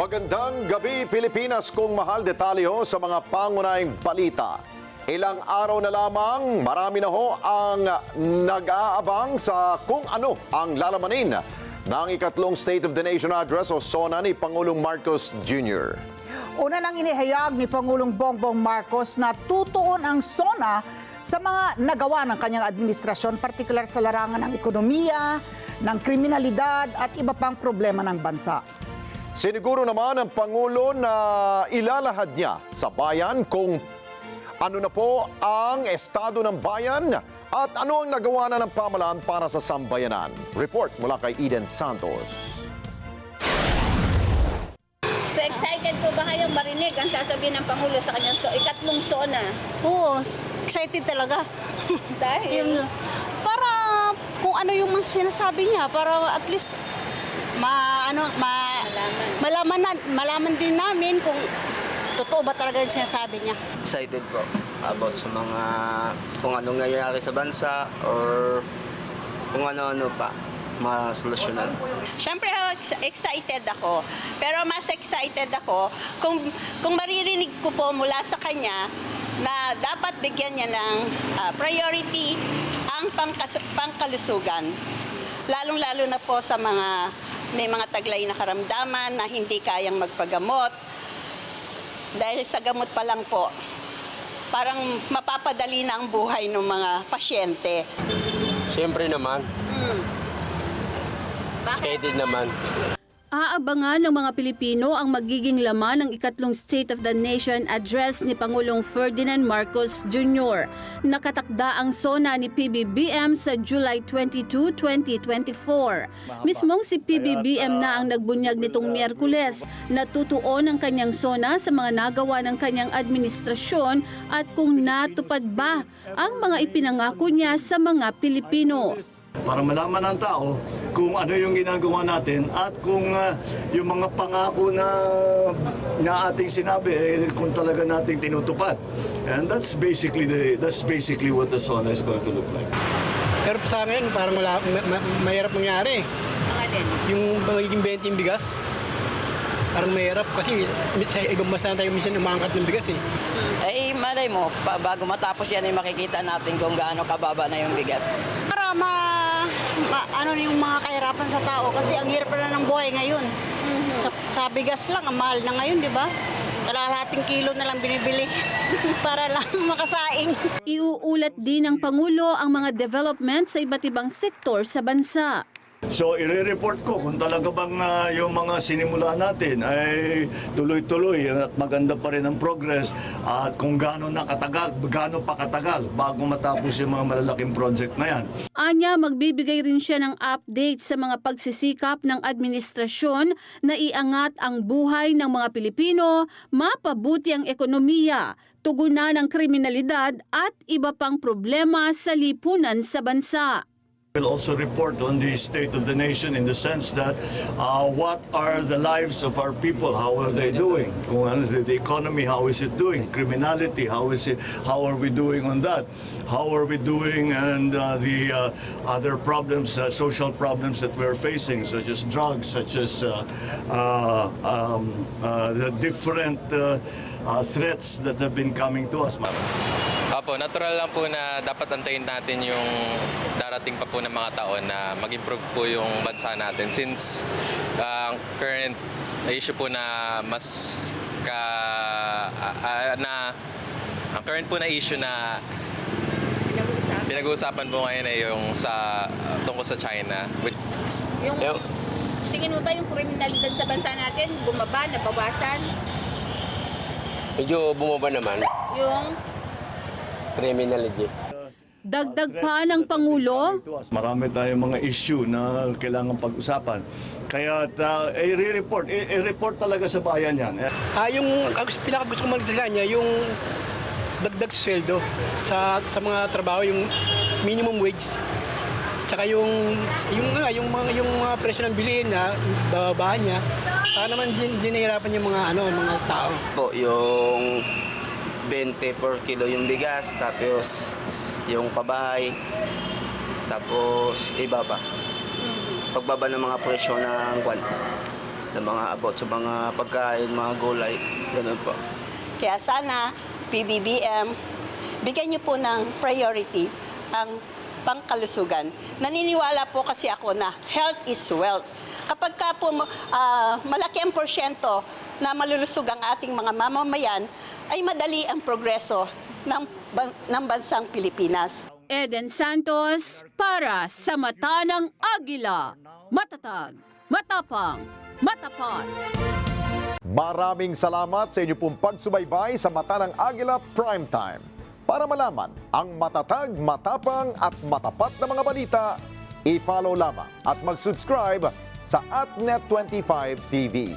Magandang gabi Pilipinas kung mahal detalyo sa mga pangunahing balita. Ilang araw na lamang, marami na ho ang nag-aabang sa kung ano ang lalamanin ng ikatlong State of the Nation Address o SONA ni Pangulong Marcos Jr. Una nang inihayag ni Pangulong Bongbong Marcos na tutuon ang SONA sa mga nagawa ng kanyang administrasyon, partikular sa larangan ng ekonomiya, ng kriminalidad at iba pang problema ng bansa. Siniguro naman ng Pangulo na ilalahad niya sa bayan kung ano na po ang estado ng bayan at ano ang nagawa na ng pamalaan para sa sambayanan. Report mula kay Eden Santos. So excited po ba kayong marinig ang sasabihin ng Pangulo sa kanyang so, ikatlong SONA? Oo, excited talaga. Dahil Yung, para kung ano yung sinasabi niya, para at least ma, ano, ma, Malaman. na, malaman din namin kung totoo ba talaga yung sinasabi niya. excited po about sa mga kung anong nangyayari sa bansa or kung ano-ano pa masolusyonan. Siyempre ex- excited ako. Pero mas excited ako kung, kung maririnig ko po mula sa kanya na dapat bigyan niya ng ah, priority ang pangkas- pangkalusugan. Lalong-lalo na po sa mga may mga taglay na karamdaman na hindi kayang magpagamot. Dahil sa gamot pa lang po, parang mapapadali na ang buhay ng mga pasyente. Siyempre naman, excited naman. Aabangan ng mga Pilipino ang magiging laman ng ikatlong State of the Nation address ni Pangulong Ferdinand Marcos Jr. Nakatakda ang SONA ni PBBM sa July 22, 2024. Mismong si PBBM na ang nagbunyag nitong Miyerkules na tutuon ang kanyang SONA sa mga nagawa ng kanyang administrasyon at kung natupad ba ang mga ipinangako niya sa mga Pilipino. Para malaman ng tao kung ano yung ginagawa natin at kung ah, yung mga pangako na, na ating sinabi eh, kung talaga nating tinutupad. And that's basically the that's basically what the SONA is going to look like. Pero sa akin, parang wala, ma- ma- mahirap mangyari. Yung magiging 20 yung bigas, parang mahirap kasi sa ibang bansa na tayo minsan umaangkat ng bigas eh. Eh, malay mo, pa, bago matapos yan ay makikita natin kung gaano kababa na yung bigas. Para ma, ma- ano yung mga kahirapan sa tao kasi ang hirap na ng buhay ngayon. Sa, sa bigas lang, ang mahal na ngayon, di ba? Kalahating kilo na lang binibili para lang makasaing. Iuulat din ng Pangulo ang mga development sa iba't ibang sektor sa bansa. So i-report ko kung talaga bang ah, yung mga sinimula natin ay tuloy-tuloy at maganda pa rin ang progress at kung gaano nakatagal, gaano pa katagal bago matapos yung mga malalaking project na yan. Anya, magbibigay rin siya ng update sa mga pagsisikap ng administrasyon na iangat ang buhay ng mga Pilipino, mapabuti ang ekonomiya, tugunan ang kriminalidad at iba pang problema sa lipunan sa bansa. We'll also report on the state of the nation in the sense that uh, what are the lives of our people? How are they doing? The, economy, how is it doing? Criminality, how is it? How are we doing on that? How are we doing and uh, the uh, other problems, uh, social problems that we're facing, such as drugs, such as uh, uh, um, the different threats that have been coming to us. Opo, natural lang po na dapat antayin natin yung darating pa po ng mga taon na mag-improve po yung bansa natin since uh, ang current issue po na mas ka ah, ah, na ang current po na issue na Pinag-uusapan. pinag-uusapan po ngayon ay yung sa ah, tungkol sa China. With, Yung, Yung- tingin mo ba yung kriminalidad sa bansa natin bumaba, nabawasan? Medyo bumaba naman, Yung criminality. Dagdag pa ng Pangulo, Marami tayong mga issue na kailangan pag-usapan. Kaya uh, i-report, i-report talaga sa bayan yan. Eh, Ah, yung ang pinaka gusto ko marinig sa kanya, yung dagdag sweldo sa sa mga trabaho, yung minimum wage. Tsaka yung yung nga yung mga yung mga presyo ng bilihin na bababa niya. Para naman din dinahirapan yung mga ano, mga tao. Po, yung 20 per kilo yung bigas, tapos yung pabahay, tapos iba pa. Pagbaba ng mga presyo ng kwan, na mga about sa mga pagkain, mga gulay, ganun po. Kaya sana, PBBM, bigyan niyo po ng priority ang pangkalusugan. Naniniwala po kasi ako na health is wealth. Kapag ka po ah, malaki ang porsyento na malulusog ang ating mga mamamayan, ay madali ang progreso ng, ban- ng bansang Pilipinas. Eden Santos para sa Mata ng Agila. Matatag, matapang, matapat. Maraming salamat sa inyo pong pagsubaybay sa Mata ng Agila Primetime. Para malaman ang matatag, matapang at matapat na mga balita, i-follow lamang at mag-subscribe sa AtNet25 TV.